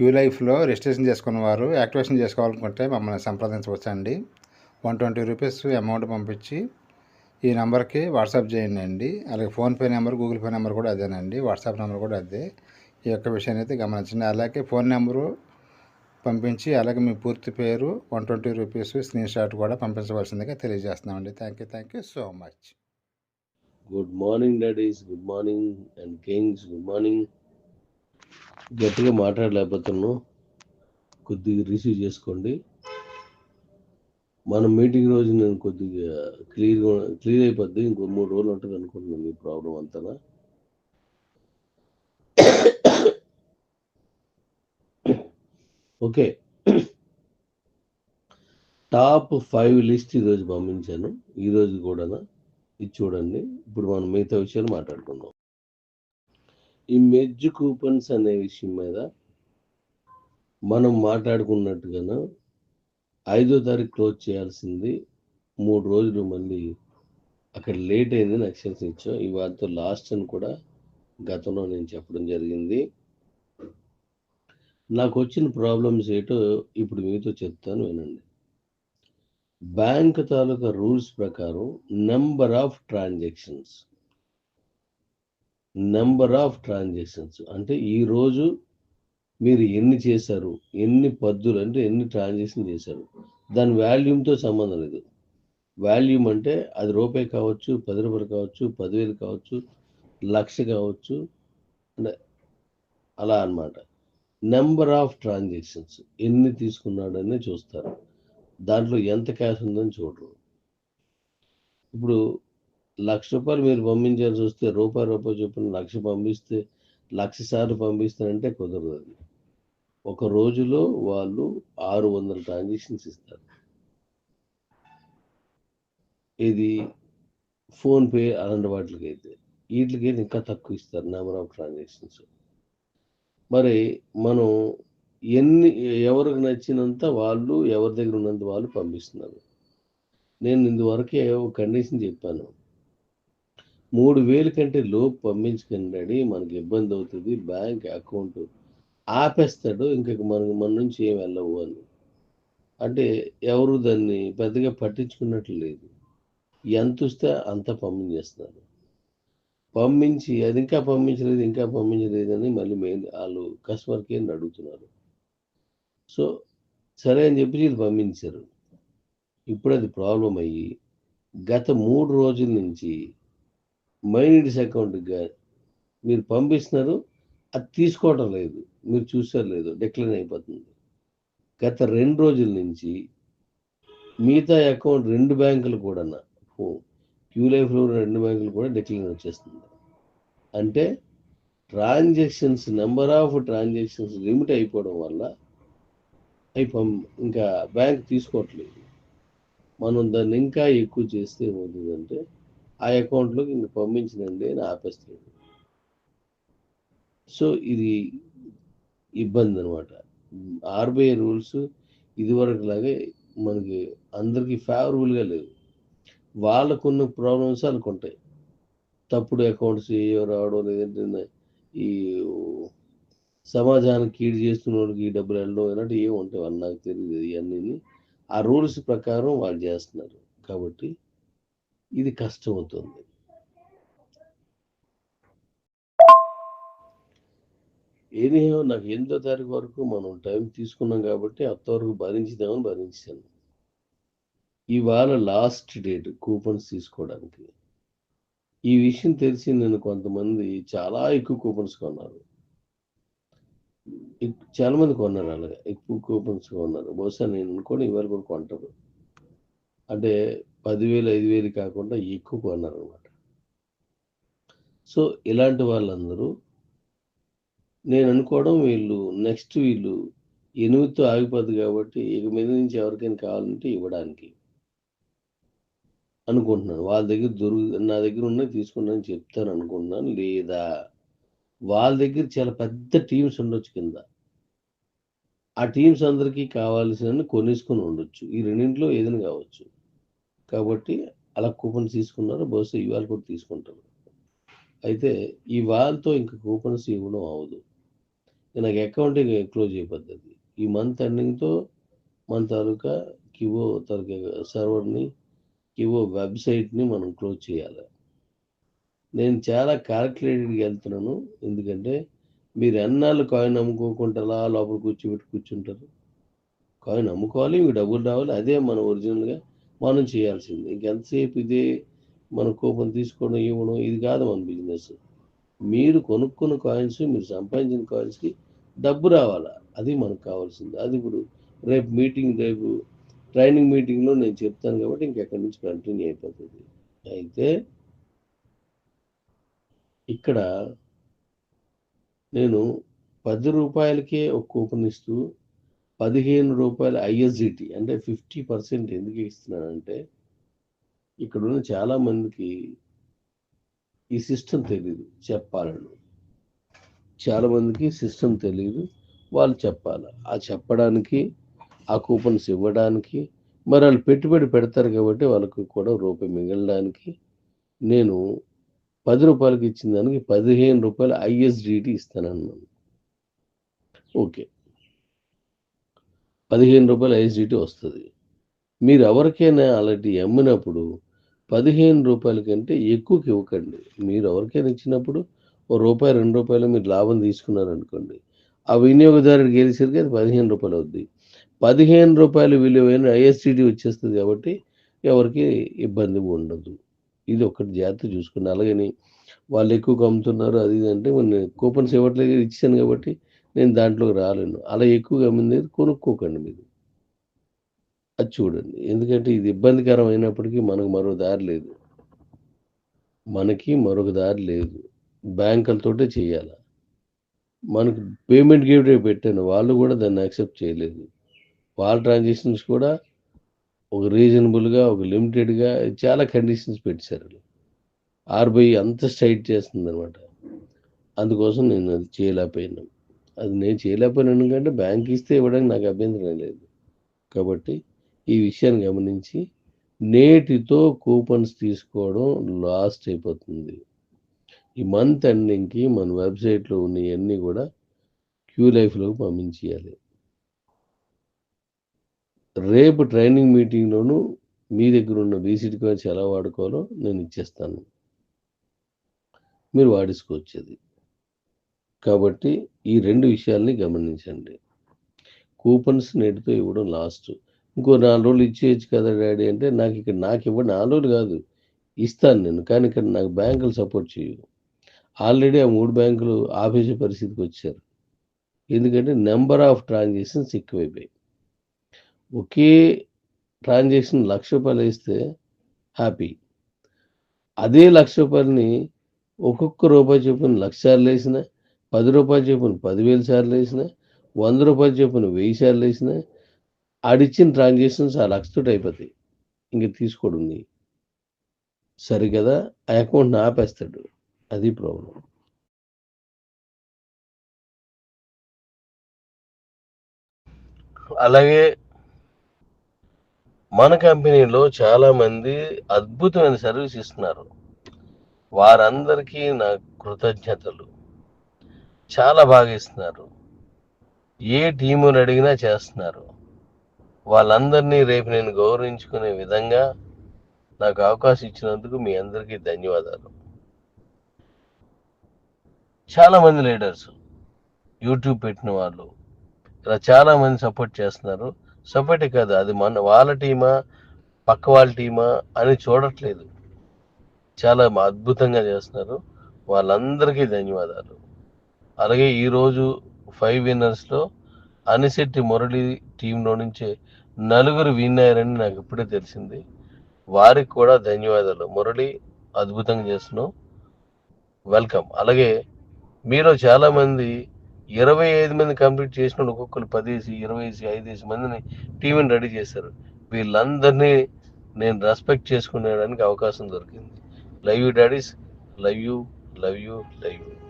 Queue లైఫ్లో registration చేసుకున్న వారు యాక్టివేషన్ చేసుకోవాలనుకుంటే మమ్మల్ని సంప్రదించవచ్చండి. వన్ ట్వంటీ రూపీస్ అమౌంట్ పంపించి ఈ నెంబర్కి వాట్సాప్ చేయండి అండి అలాగే PhonePe number Google Pay number కూడా అదేనండి. వాట్సాప్ నెంబర్ కూడా అదే. ఈ యొక్క విషయాన్ని అయితే గమనించండి. అలాగే ఫోన్ నెంబరు పంపించి అలాగే మీ పూర్తి పేరు one twenty rupees screenshot కూడా పంపించవలసిందిగా తెలియజేస్తున్నామండి. Thank you thank you so much. Good morning daddies good morning and kings good morning. గట్టిగా మాట్లాడలేకపోతున్నాను. కొద్దిగా రిసీవ్ చేసుకోండి. మన మీటింగ్ రోజు నేను కొద్దిగా క్లియర్ క్లియర్ అయిపోద్ది. ఇంకో మూడు రోజులు ఉంటుంది అనుకుంటున్నాను ఈ ప్రాబ్లం అంతా ఓకే. టాప్ ఫైవ్ లిస్ట్ ఈరోజు పంపించాను. ఈరోజు కూడా ఇది చూడండి. ఇప్పుడు మనం మిగతా విషయాలు మాట్లాడుకుందాం. ఈ మెజ్ కూపన్స్ అనే విషయం మీద మనం మాట్లాడుకున్నట్టుగాను ఐదో తారీఖు క్లోజ్ చేయాల్సింది మూడు రోజులు మళ్ళీ అక్కడ లేట్ అయింది ఎక్సెన్స్ ఇచ్చాం ఇవాళతో లాస్ట్ అని కూడా గతంలో నేను చెప్పడం జరిగింది. నాకు వచ్చిన ప్రాబ్లమ్స్ ఏటో ఇప్పుడు మీతో చెప్తాను వినండి. బ్యాంక్ తాలూకా రూల్స్ ప్రకారం number of transactions number of transactions అంటే ఈరోజు మీరు ఎన్ని చేశారు? ఎన్ని పద్దులు అంటే ఎన్ని ట్రాన్సాక్షన్ చేశారు? దాని వాల్యూమ్తో సంబంధం లేదు. వాల్యూమ్ అంటే అది రూపాయి కావచ్చు పది రూపాయలు కావచ్చు పదివేలు కావచ్చు లక్ష కావచ్చు అంటే అలా అన్నమాట. నెంబర్ ఆఫ్ ట్రాన్సాక్షన్స్ ఎన్ని తీసుకున్నాడని చూస్తారు. దాంట్లో ఎంత క్యాష్ ఉందని చూడరు. ఇప్పుడు లక్ష రూపాయలు మీరు పంపించాల్సి వస్తే రూపాయి రూపాయి చొప్పున లక్ష పంపిస్తే లక్ష సార్లు పంపిస్తారంటే కుదరదు. అది ఒక రోజులో వాళ్ళు ఆరు వందల ట్రాన్సాక్షన్స్ ఇస్తారు. ఇది ఫోన్పే అలాంటి వాటికి అయితే వీటికి ఇంకా తక్కువ ఇస్తారు నెంబర్ ఆఫ్ ట్రాన్సాక్షన్స్. మరి మనం ఎన్ని ఎవరికి నచ్చినంత వాళ్ళు ఎవరి దగ్గర ఉన్నంత వాళ్ళు పంపిస్తున్నారు. నేను ఇందువరకే ఒక కండిషన్ చెప్పాను. మూడు వేలు కంటే లోపు పంపించకండి మనకి ఇబ్బంది అవుతుంది బ్యాంక్ అకౌంట్ ఆపేస్తాడు ఇంకా మన మన నుంచి ఏం వెళ్ళవు అని. అంటే ఎవరు దాన్ని పెద్దగా పట్టించుకున్నట్లు లేదు. ఎంత వస్తే అంత పంపించేస్తున్నారు. పంపించి అది ఇంకా పంపించలేదు ఇంకా పంపించలేదు అని మళ్ళీ మెయిన్ వాళ్ళు కస్టమర్కి అడుగుతున్నారు. సో సరే అని చెప్పి ఇది పంపించారు. ఇప్పుడు అది ప్రాబ్లం అయ్యి గత మూడు రోజుల నుంచి మైనిడ్స్ అకౌంట్గా మీరు పంపిస్తున్నారు అది తీసుకోవటం లేదు. మీరు చూసారు లేదు డిక్లైన్ అయిపోతుంది. గత రెండు రోజుల నుంచి మిగతా అకౌంట్ రెండు బ్యాంకులు కూడా క్యూ లైఫ్లో రెండు బ్యాంకులు కూడా డిక్లైన్ వచ్చేస్తుంది. అంటే transactions number of transactions limit అయిపోవడం వల్ల అవి పం ఇంకా బ్యాంక్ తీసుకోవట్లేదు. మనం దాన్ని ఇంకా ఎక్కువ చేస్తే ఏమవుతుందంటే ఆ అకౌంట్లోకి ఇంక పంపించినండి అని ఆపేస్తాడు సో ఇది ఇబ్బంది అనమాట ఆర్బీఐ రూల్స్ ఇదివరకు లాగే మనకి అందరికీ ఫేవరబుల్గా లేవు. వాళ్ళకున్న ప్రాబ్లమ్స్ అనుకుంటాయి ఉంటాయి. తప్పుడు అకౌంట్స్ ఏవో రావడం లేదంటే ఈ సమాజానికి కీడు చేస్తున్న వాళ్ళకి ఈ డబ్బులు వెళ్ళడం ఇలాంటి ఏమి ఉంటాయి. వాళ్ళు నాకు తెలియదు ఇవన్నీ ఆ రూల్స్ ప్రకారం వాళ్ళు చేస్తున్నారు. కాబట్టి ఇది కష్టం అవుతుంది ఏదేమో నాకు ఎనిమిదో తారీఖు వరకు మనం టైం తీసుకున్నాం కాబట్టి అంతవరకు భరించుదామని భరించాను. ఇవాళ లాస్ట్ డేట్ కూపన్స్ తీసుకోవడానికి. ఈ విషయం తెలిసి నేను కొంతమంది చాలా ఎక్కువ కూపన్స్ కొన్నారు. చాలా మంది కొన్నారు అలాగా. ఎక్కువ కూపన్స్ కొన్నారు. బహుశా నేను అనుకోని ఇవాళ కూడా కొంటారు అంటే పదివేలు ఐదు వేలు కాకుండా ఎక్కువ కొన్నారనమాట సో ఇలాంటి వాళ్ళందరూ నేను అనుకోవడం వీళ్ళు నెక్స్ట్ వీళ్ళు ఎనిమిదితో ఆగిపోద్ది కాబట్టి ఇక మీద నుంచి ఎవరికైనా కావాలంటే ఇవ్వడానికి అనుకుంటున్నాను. వాళ్ళ దగ్గర దొరు నా దగ్గర ఉన్నాయి తీసుకున్నాను చెప్తాను అనుకుంటున్నాను. లేదా వాళ్ళ దగ్గర చాలా పెద్ద టీమ్స్ ఉండొచ్చు కింద. ఆ టీమ్స్ అందరికీ కావాల్సిన కొనేసుకొని ఉండొచ్చు. ఈ రెండింటిలో ఏదైనా కావచ్చు. కాబట్టి అలా కూపన్స్ తీసుకున్నారు. బహుశా ఇవాళ కూడా తీసుకుంటారు. అయితే ఈ వాళ్ళతో ఇంకా కూపన్స్ ఇవ్వడం అవ్వదు. నాకు అకౌంటింగ్ క్లోజ్ అయిపోతుంది ఈ మంత్ ఎండింగ్తో మన తాలూకా కివో తాలూకా సర్వర్ని కివో వెబ్సైట్ని మనం క్లోజ్ చేయాలి. నేను చాలా క్యాల్కులేటెడ్గా వెళ్తున్నాను. ఎందుకంటే మీరు ఎన్నాళ్ళు కాయిన్ అమ్ముకోకుండా అలా లోపల కూర్చోబెట్టి కూర్చుంటారు? కాయిన్ అమ్ముకోవాలి మీకు డబ్బులు రావాలి. అదే మన ఒరిజినల్గా మనం చేయాల్సింది. ఇంకెంతసేపు ఇదే మన కూపన్ తీసుకోవడం ఇవ్వడం ఇది కాదు మన బిజినెస్ మీరు కొనుక్కున్న కాయిన్స్ మీరు సంపాదించిన కాయిన్స్కి డబ్బు రావాలా? అది మనకు కావాల్సింది. అది ఇప్పుడు రేపు మీటింగ్ రేపు ట్రైనింగ్ మీటింగ్లో నేను చెప్తాను కాబట్టి ఇంకెక్కడి నుంచి కంటిన్యూ అయిపోతుంది. అయితే ఇక్కడ నేను పది రూపాయలకే ఒక కూపన్ ఇస్తూ పదిహేను రూపాయల ఐఎస్జిటి అంటే ఫిఫ్టీ పర్సెంట్ ఎందుకు ఇస్తున్నానంటే ఇక్కడ ఉన్న చాలామందికి ఈ సిస్టమ్ తెలియదు చెప్పాలని. చాలామందికి సిస్టమ్ తెలియదు వాళ్ళు చెప్పాలి. ఆ చెప్పడానికి ఆ కూపన్స్ ఇవ్వడానికి మరి వాళ్ళు పెట్టుబడి పెడతారు కాబట్టి వాళ్ళకు కూడా రూపాయి మిగలడానికి నేను పది రూపాయలకి ఇచ్చిన దానికి పదిహేను రూపాయలు ఐఎస్డిటి ఇస్తానన్నాను. ఓకే. పదిహేను రూపాయలు ఐఎస్డిటి వస్తుంది. మీరు ఎవరికైనా అలాంటి అమ్మినప్పుడు పదిహేను రూపాయల కంటే ఎక్కువకి ఇవ్వకండి. మీరు ఎవరికైనా ఇచ్చినప్పుడు ఓ రూపాయి రెండు రూపాయలు మీరు లాభం తీసుకున్నారనుకోండి ఆ వినియోగదారుడు గెలిచేసరికి అది పదిహేను రూపాయలు అవుద్ది. పదిహేను రూపాయలు విలువైన ఐఎస్టీడీ వచ్చేస్తుంది కాబట్టి ఎవరికి ఇబ్బంది ఉండదు. ఇది ఒకటి జాగ్రత్త చూసుకుని అలాగని వాళ్ళు ఎక్కువ అమ్ముతున్నారు అది ఇది అంటే నేను కూపన్స్ ఇవ్వట్లేదు ఇచ్చాను కాబట్టి నేను దాంట్లోకి రాలేను. అలా ఎక్కువగా అమ్మింది కొనుక్కోకండి మీరు. అది చూడండి. ఎందుకంటే ఇది ఇబ్బందికరం అయినప్పటికీ మనకు మరో దారి లేదు. మనకి మరొక దారి లేదు. బ్యాంకులతోటే చేయాలి? మనకు పేమెంట్ గేట్వే పెట్టాను. వాళ్ళు కూడా దాన్ని యాక్సెప్ట్ చేయలేదు. వాళ్ళ ట్రాన్సాక్షన్స్ కూడా ఒక రీజనబుల్గా ఒక లిమిటెడ్గా చాలా కండిషన్స్ పెట్టారు ఆర్బీఐ అంత స్ట్రైట్ చేస్తుంది అనమాట అందుకోసం నేను అది చేయలేకపోయినాను. అది నేను చేయలేకపోయినా ఎందుకంటే బ్యాంక్ ఇస్తే ఇవ్వడానికి నాకు అభ్యంతరం లేదు. కాబట్టి ఈ విషయాన్ని గమనించి నేటితో కూపన్స్ తీసుకోవడం లాస్ట్ అయిపోతుంది. ఈ మంత్ ఎండింగ్కి మన వెబ్సైట్లో ఉన్నవన్నీ కూడా క్యూ లైఫ్లోకి పంపించేయాలి. రేపు ట్రైనింగ్ మీటింగ్లోనూ మీ దగ్గర ఉన్న బీసీటీ కాయిన్స్ ఎలా వాడుకోవాలో నేను ఇచ్చేస్తాను. మీరు వాడేసుకోవచ్చు అది. కాబట్టి ఈ రెండు విషయాల్ని గమనించండి. కూపన్స్ నేటితో ఇవ్వడం లాస్ట్. ఇంకో నాలుగు రోజులు ఇచ్చేయచ్చు కదా డాడీ అంటే నాకు ఇక్కడ నాకు ఇవ్వండి నాలుగు రోజులు కాదు. ఇస్తాను నేను కానీ ఇక్కడ నాకు బ్యాంకులు సపోర్ట్ చేయవు. ఆల్రెడీ ఆ మూడు బ్యాంకులు ఆఫీసు పరిస్థితికి వచ్చారు. ఎందుకంటే నెంబర్ ఆఫ్ ట్రాన్సాక్షన్స్ ఎక్కువైపోయాయి. ఒకే ట్రాన్సాక్షన్ లక్ష రూపాయలు వేస్తే హ్యాపీ. అదే లక్ష రూపాయలని ఒక్కొక్క రూపాయి చొప్పున లక్షాలు వేసినా వేసిన పది రూపాయలు చొప్పున పదివేల సార్లు వేసిన వంద రూపాయలు చొప్పున వెయ్యి సార్లు వేసిన ఆడిచ్చిన ట్రాన్సాక్షన్స్ ఆ లక్షతోటి అయిపోతాయి. ఇంక తీసుకోడు సరి కదా ఆ అకౌంట్ని ఆపేస్తాడు. అది ప్రాబ్లం. అలాగే మన కంపెనీలో చాలామంది అద్భుతమైన సర్వీస్ ఇస్తున్నారు. వారందరికీ నా కృతజ్ఞతలు. చాలా బాగా ఇస్తున్నారు. ఏ టీముని అడిగినా చేస్తున్నారు. వాళ్ళందరినీ రేపు నేను గౌరవించుకునే విధంగా నాకు అవకాశం ఇచ్చినందుకు మీ అందరికీ ధన్యవాదాలు. చాలామంది లీడర్స్ యూట్యూబ్ పెట్టిన వాళ్ళు ఇలా చాలామంది సపోర్ట్ చేస్తున్నారు. సపోర్టే కాదు అది మన వాళ్ళ టీమా పక్క వాళ్ళ టీమా అని చూడట్లేదు. చాలా అద్భుతంగా చేస్తున్నారు. వాళ్ళందరికీ ధన్యవాదాలు. అలాగే ఈరోజు ఫైవ్ విన్నర్స్లో అనిశెట్టి మురళి టీంలో నుంచే నలుగురు విన్ అయ్యారని నాకు ఇప్పుడే తెలిసింది. వారికి కూడా ధన్యవాదాలు. మురళి అద్భుతంగా చేస్తున్నావు. వెల్కమ్ అలాగే మీలో చాలామంది ఇరవై ఐదు మంది కంప్లీట్ చేసిన ఒక్కొక్కరు పదేసి ఇరవై వేసి ఐదేసి మందిని టీంని రెడీ చేశారు. వీళ్ళందరినీ నేను రెస్పెక్ట్ చేసుకునేడానికి అవకాశం దొరికింది. Love you daddies love you love you love you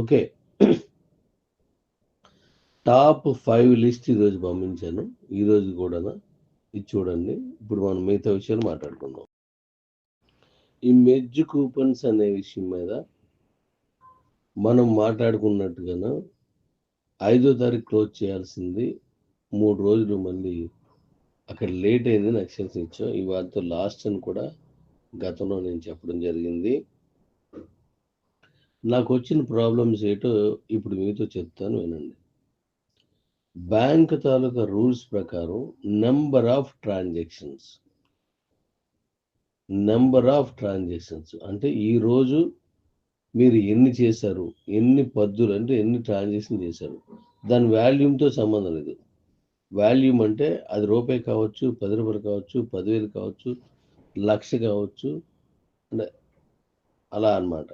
okay. Top five list ఈరోజు పంపించాను. ఈరోజు కూడా ఇది చూడండి. ఇప్పుడు మనం మిగతా విషయాలు మాట్లాడుకుందాం. ఈ మెజ్ కూపన్స్ అనే విషయం మీద మనం మాట్లాడుకున్నట్టుగా ఐదో తారీఖు క్లోజ్ చేయాల్సింది మూడు రోజులు మళ్ళీ అక్కడ లేట్ అయింది ఎక్స్టెన్షన్ ఇచ్చాం వారితో లాస్ట్ అని కూడా గతంలో నేను చెప్పడం జరిగింది. నాకు వచ్చిన ప్రాబ్లమ్స్ ఏటో ఇప్పుడు మీతో చెప్తాను వినండి. బ్యాంక్ తాలూకా రూల్స్ ప్రకారం number of transactions number of transactions అంటే ఈరోజు మీరు ఎన్ని చేశారు ఎన్ని పద్దులు అంటే ఎన్ని ట్రాన్సాక్షన్ చేశారు దాని వాల్యూమ్తో సంబంధం లేదు. వాల్యూమ్ అంటే అది రూపాయి కావచ్చు పది రూపాయలు కావచ్చు పదివేలు కావచ్చు లక్ష కావచ్చు అంటే అలా అన్నమాట.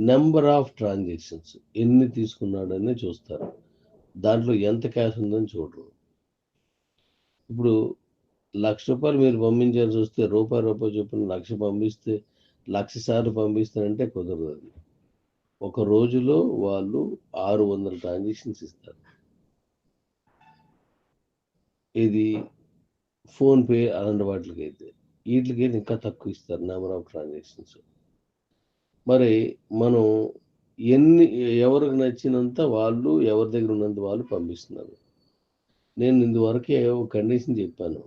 నెంబర్ ఆఫ్ ట్రాన్సాక్షన్స్ ఎన్ని తీసుకున్నాడని చూస్తారు. దాంట్లో ఎంత క్యాష్ ఉందని చూడరు. ఇప్పుడు లక్ష రూపాయలు మీరు పంపించాల్సి వస్తే రూపాయి రూపాయి చొప్పున లక్ష పంపిస్తే లక్ష సార్లు పంపిస్తారంటే కుదరదు. అది ఒక రోజులో వాళ్ళు ఆరు వందల ట్రాన్సాక్షన్స్ ఇస్తారు. ఇది ఫోన్పే అలాంటి వాటికి అయితే ఇంకా తక్కువ ఇస్తారు నెంబర్ ఆఫ్ ట్రాన్సాక్షన్స్ మరి మనం ఎన్ని ఎవరికి నచ్చినంత వాళ్ళు ఎవరి దగ్గర ఉన్నంత వాళ్ళు పంపిస్తున్నారు. నేను ఇందువరకే ఒక కండిషన్ చెప్పాను.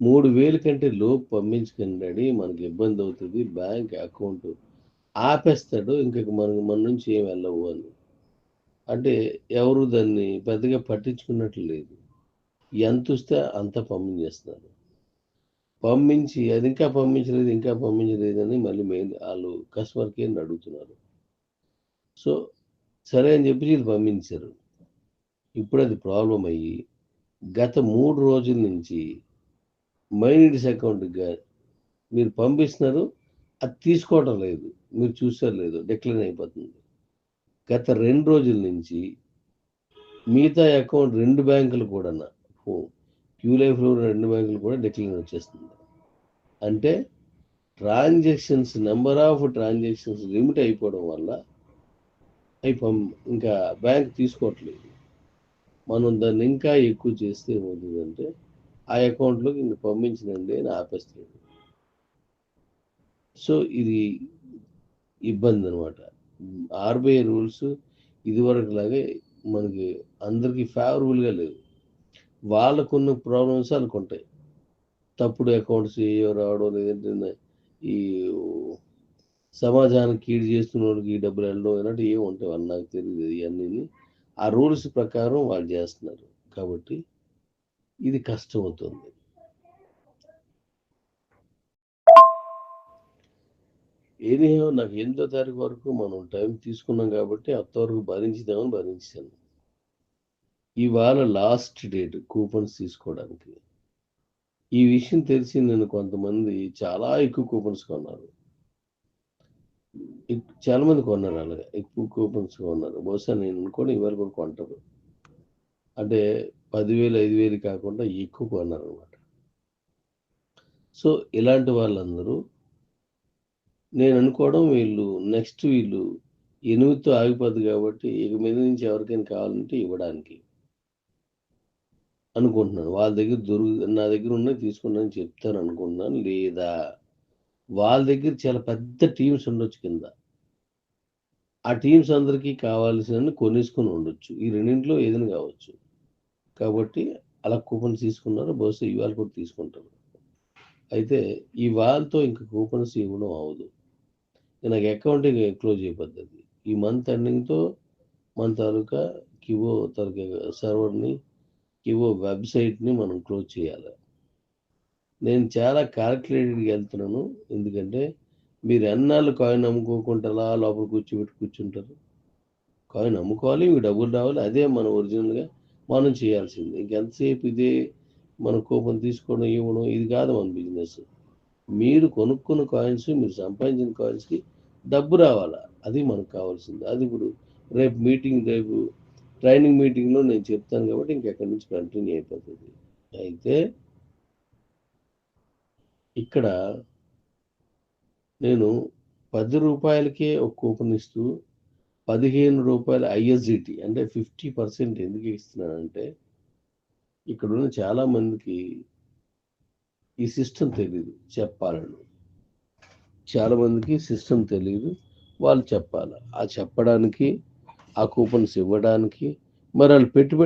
మూడు వేలు కంటే లోపు పంపించకండి మనకి ఇబ్బంది అవుతుంది బ్యాంక్ అకౌంట్ ఆపేస్తాడు ఇంకొక మన మన నుంచి ఏం వెళ్ళవు అని. అంటే ఎవరు దాన్ని పెద్దగా పట్టించుకున్నట్లు లేదు. ఎంత వస్తే అంత పంపించేస్తున్నారు. పంపించి అది ఇంకా పంపించలేదు ఇంకా పంపించలేదు అని మళ్ళీ మెయిన్ వాళ్ళు కస్టమర్ కేర్ని అడుగుతున్నారు. సో సరే అని చెప్పి వీళ్ళు పంపించారు. ఇప్పుడు అది ప్రాబ్లం అయ్యి గత మూడు రోజుల నుంచి మైనిడ్స్ అకౌంట్గా మీరు పంపిస్తున్నారు అది తీసుకోవటం లేదు. మీరు చూసారు లేదు డిక్లైన్ అయిపోతుంది. గత రెండు రోజుల నుంచి మిగతా అకౌంట్ రెండు బ్యాంకులు కూడా క్యూ లైఫ్లో రెండు బ్యాంకులు కూడా డిక్లైన్ వచ్చేస్తుంది. అంటే transactions number of transactions limit అయిపోవడం వల్ల అవి ఇంకా బ్యాంక్ తీసుకోవట్లేదు. మనం దాన్ని ఇంకా ఎక్కువ చేస్తే ఏమవుతుందంటే ఆ అకౌంట్లోకి ఇంక పంపించినండి అని ఆపేస్తాడు. సో ఇది ఇబ్బంది అనమాట ఆర్బీఐ రూల్స్ ఇదివరకు లాగే మనకి అందరికీ ఫేవరబుల్గా లేవు. వాళ్ళకున్న ప్రాబ్లమ్స్ అనుకుంటాయి. ఉంటాయి తప్పుడు అకౌంట్స్ ఏవో రావడం లేదంటే ఈ సమాజానికి కీడు చేస్తున్న వాళ్ళకి ఈ డబ్బులు వెళ్ళడం ఇలాంటివి ఏమి ఉంటాయి వాళ్ళు నాకు తెలియదు. ఇవన్నీ ఆ రూల్స్ ప్రకారం వాళ్ళు చేస్తున్నారు. కాబట్టి ఇది కష్టం అవుతుంది ఏదేమో నాకు ఎనిమిదో తారీఖు వరకు మనం టైం తీసుకున్నాం కాబట్టి అంతవరకు భరించుదామని భరించాను. ఇవాళ లాస్ట్ డేట్ కూపన్స్ తీసుకోవడానికి. ఈ విషయం తెలిసి నేను కొంతమంది చాలా ఎక్కువ కూపన్స్ కొన్నారు. చాలా మంది కొన్నారు అలాగే ఎక్కువ కూపన్స్ కొన్నారు. బహుశా నేను అనుకోని ఇవాళ కూడా కొంటారు. అంటే పదివేలు ఐదు వేలు కాకుండా ఎక్కువ కొన్నారు అనమాట సో ఇలాంటి వాళ్ళందరూ నేను అనుకోవడం వీళ్ళు నెక్స్ట్ వీళ్ళు ఎనిమిదితో ఆగిపోద్ది కాబట్టి ఇక మీద నుంచి ఎవరికైనా కావాలంటే ఇవ్వడానికి. అనుకుంటున్నాను. వాళ్ళ దగ్గర దొరుకు నా దగ్గర ఉన్నది తీసుకున్నాను చెప్తాను అనుకుంటున్నాను. లేదా వాళ్ళ దగ్గర చాలా పెద్ద టీమ్స్ ఉండొచ్చు కింద. ఆ టీమ్స్ అందరికీ కావాల్సిన కొనేసుకొని ఉండొచ్చు. ఈ రెండింటిలో ఏదైనా కావచ్చు. కాబట్టి అలా కూపన్స్ తీసుకున్నారు. బహుశా ఇవాళ కూడా తీసుకుంటారు. అయితే ఈ వాళ్ళతో ఇంకా కూపన్స్ ఇవ్వడం అవ్వదు. నాకు అకౌంట్ క్లోజ్ అయిపోతుంది ఈ మంత్ ఎండింగ్తో మన తాలూకా కివో తాలూకా సర్వర్ని ఇవో వెబ్సైట్ని మనం క్లోజ్ చేయాలి. నేను చాలా క్యాల్కులేటెడ్గా వెళ్తున్నాను. ఎందుకంటే మీరు ఎన్నాళ్ళు కాయిన్ అమ్ముకోకుండా అలా లోపల కూర్చోబెట్టి కూర్చుంటారు? కాయిన్ అమ్ముకోవాలి మీకు డబ్బులు రావాలి. అదే మన ఒరిజినల్గా మనం చేయాల్సింది. ఇంకెంతసేపు ఇదే మన కూపన్ తీసుకోవడం ఇవ్వడం ఇది కాదు మన బిజినెస్. మీరు కొనుక్కున్న కాయిన్స్ మీరు సంపాదించిన కాయిన్స్కి డబ్బు రావాలా? అది మనకు కావాల్సింది. అది ఇప్పుడు రేపు మీటింగ్ రేపు ట్రైనింగ్ మీటింగ్లో నేను చెప్తాను కాబట్టి ఇంకెక్కడి నుంచి కంటిన్యూ అయిపోతుంది. అయితే ఇక్కడ నేను పది రూపాయలకే ఒక కూపన్ ఇస్తూ పదిహేను రూపాయల ఐఎస్జిటి అంటే ఫిఫ్టీ పర్సెంట్ ఎందుకు ఇస్తున్నానంటే ఇక్కడ ఉన్న చాలా మందికి ఈ సిస్టమ్ తెలియదు చెప్పాలని. చాలామందికి సిస్టమ్ తెలియదు వాళ్ళు చెప్పాలి. ఆ చెప్పడానికి ఆ కూపన్స్ ఇవ్వడానికి మరి వాళ్ళు పెట్టుబడి